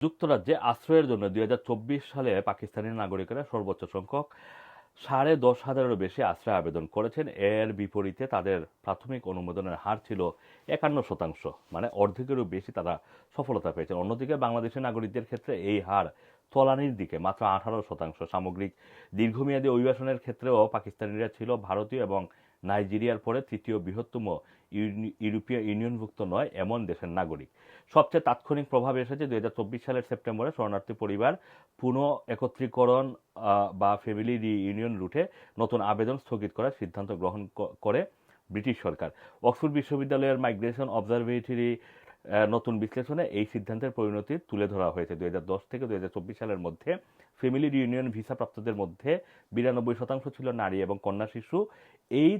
যুক্তরাজ্যে আশ্রয়ের জন্য দুই হাজার চব্বিশ সালে পাকিস্তানি নাগরিকেরা সর্বোচ্চ সংখ্যক সাড়ে দশ হাজারেরও বেশি আশ্রয় আবেদন করেছেন। এর বিপরীতে তাদের প্রাথমিক অনুমোদনের হার ছিল একান্ন শতাংশ মানে অর্ধেকেরও বেশি তারা সফলতা পেয়েছেন। অন্যদিকে বাংলাদেশের নাগরিকদের ক্ষেত্রে এই হার তলানির দিকে, মাত্র আঠারো শতাংশ। সামগ্রিক দীর্ঘমেয়াদী অভিবাসনের ক্ষেত্রেও পাকিস্তানিরা ছিল ভারতীয় এবং নাইজেরিয়ার পরে তৃতীয় বৃহত্তম ইউরোপীয় ইউনিয়নভুক্ত নয়, এমন দেশের নাগরিক। সবচেয়ে তাৎক্ষণিক প্রভাব এসেছে দু হাজার চব্বিশ সালের সেপ্টেম্বরে শরণার্থী পরিবার পুনঃ একত্রীকরণ বা ফ্যামিলি রিইউনিয়ন রুটে নতুন আবেদন স্থগিত করার সিদ্ধান্ত গ্রহণ করে ব্রিটিশ সরকার। অক্সফোর্ড বিশ্ববিদ্যালয়ের মাইগ্রেশন অবজারভেটরি নতুন বিশ্লেষণে এই সিদ্ধান্তের পরিণতি তুলে ধরা হয়েছে। দুই হাজার দশ থেকে দুই সালের মধ্যে ফ্যামিলি রিউনিয়ন ভিসা প্রাপ্তদের মধ্যে বিরানব্বই শতাংশ ছিল নারী এবং কন্যা শিশু। এই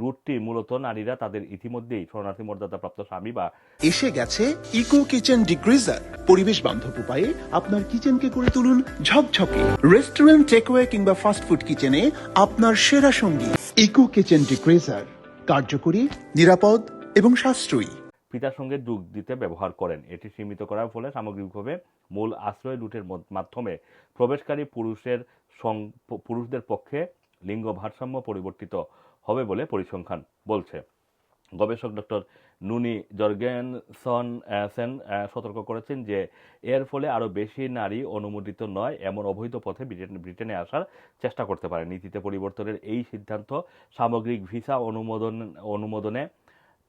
রুটটি মূলত নারীরা তাদের ইতিমধ্যেই শরণার্থী মর্যাদাপ্রাপ্ত স্বামী বা এসে গেছে ইকো কিচেন ডিগ্রিজার পরিবেশ বান্ধব উপায়ে আপনার কিচেনকে করে তুলুন ঝকঝকে। রেস্টুরেন্ট টেকওয়ে কিংবা ফাস্টফুড কিচেনে আপনার সেরা সঙ্গী। ইকো কিচেন ডিগ্রিজার কার্যকরী, নিরাপদ এবং সাশ্রয়ী। পিতার সঙ্গে যোগ দিতে ব্যবহার করেন। এটি সীমিত করার ফলে সামগ্রিকভাবে মূল আশ্রয় রুটের মাধ্যমে প্রবেশকারী পুরুষের পুরুষদের পক্ষে লিঙ্গ ভারসাম্য পরিবর্তিত হবে বলে পরিসংখ্যান বলছে। গবেষক ডক্টর নুনি জর্গেনসন সেন সতর্ক করেছেন যে এর ফলে আরও বেশি নারী অনুমোদিত নয়, এমন অবৈধ পথে ব্রিটেন- ব্রিটেনে আসার চেষ্টা করতে পারে। নীতিতে পরিবর্তনের এই সিদ্ধান্ত সামগ্রিক ভিসা অনুমোদন অনুমোদনে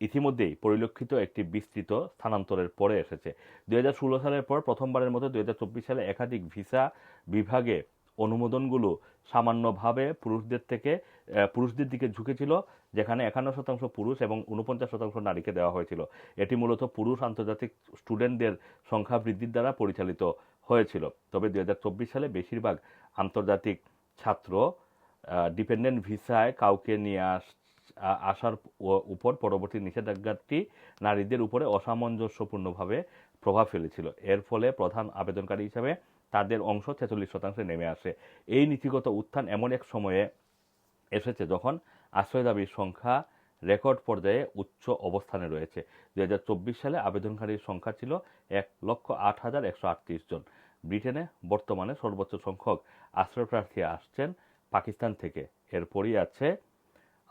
ইতিমধ্যেই পরিলক্ষিত একটি বিস্তৃত স্থানান্তরের পরে এসেছে। দুই হাজার ষোলো সালের পর প্রথমবারের মতো দু হাজার চব্বিশ সালে একাধিক ভিসা বিভাগে অনুমোদনগুলো সামান্যভাবে পুরুষদের থেকে পুরুষদের দিকে ঝুঁকেছিল, যেখানে একান্ন শতাংশ পুরুষ এবং উনপঞ্চাশ শতাংশ নারীকে দেওয়া হয়েছিল। এটি মূলত পুরুষ আন্তর্জাতিক স্টুডেন্টদের সংখ্যা বৃদ্ধির দ্বারা পরিচালিত হয়েছিল। তবে দু হাজার চব্বিশ সালে বেশিরভাগ আন্তর্জাতিক ছাত্র ডিপেন্ডেন্ট ভিসায় কাউকে নিয়ে আস আসার উপর পরবর্তী নিষেধাজ্ঞাটি নারীদের উপরে অসামঞ্জস্যপূর্ণভাবে প্রভাব ফেলেছিল। এর ফলে প্রধান আবেদনকারী হিসাবে তাদের অংশ ছেচল্লিশ শতাংশে নেমে আসে। এই নীতিগত উত্থান এমন এক সময়ে এসেছে যখন আশ্রয় দাবির সংখ্যা রেকর্ড পর্যায়ে উচ্চ অবস্থানে রয়েছে। দু হাজার চব্বিশ সালে আবেদনকারীর সংখ্যা ছিল এক লক্ষ আট হাজার একশো আটত্রিশ জন। ব্রিটেনে বর্তমানে সর্বোচ্চ সংখ্যক আশ্রয়প্রার্থী আসছেন পাকিস্তান থেকে। এরপরই আছে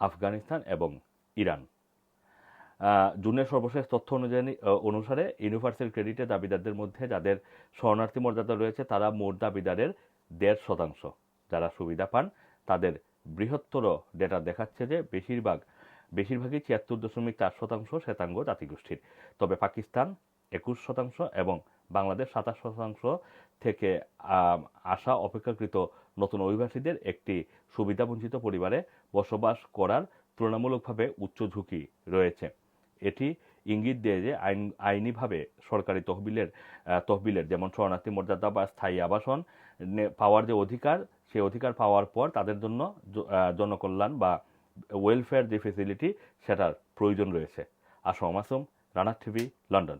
আফগানিস্তান এবং ইরান। জুনের সর্বশেষ তথ্য অনুযায়ী অনুসারে ইউনিভার্সাল ক্রেডিটের দাবিদারদের মধ্যে যাদের শরণার্থী মর্যাদা রয়েছে, তারা মোট দাবিদারের দেড় শতাংশ। যারা সুবিধা পান, তাদের বৃহত্তর ডেটা দেখাচ্ছে যে বেশিরভাগ, বেশিরভাগই ছিয়াত্তর দশমিক চার শতাংশ শ্বেতাঙ্গ জাতিগোষ্ঠীর। তবে পাকিস্তান একুশ শতাংশ এবং বাংলাদেশ সাতাশ শতাংশ থেকে আসা অপেক্ষাকৃত নতুন অভিবাসীদের একটি সুবিধাবঞ্চিত পরিবারে বসবাস করার তুলনামূলকভাবে উচ্চ ঝুঁকি রয়েছে। এটি ইঙ্গিত দেয় যে আইন, আইনিভাবে সরকারি তহবিলের তহবিলের যেমন শরণার্থী মর্যাদা বা স্থায়ী আবাসন পাওয়ার যে অধিকার সেই অধিকার পাওয়ার পর তাদের জন্য জনকল্যাণ বা ওয়েলফেয়ার যে ফেসিলিটি সেটার প্রয়োজন রয়েছে। Assam Masum, Rana TV, London.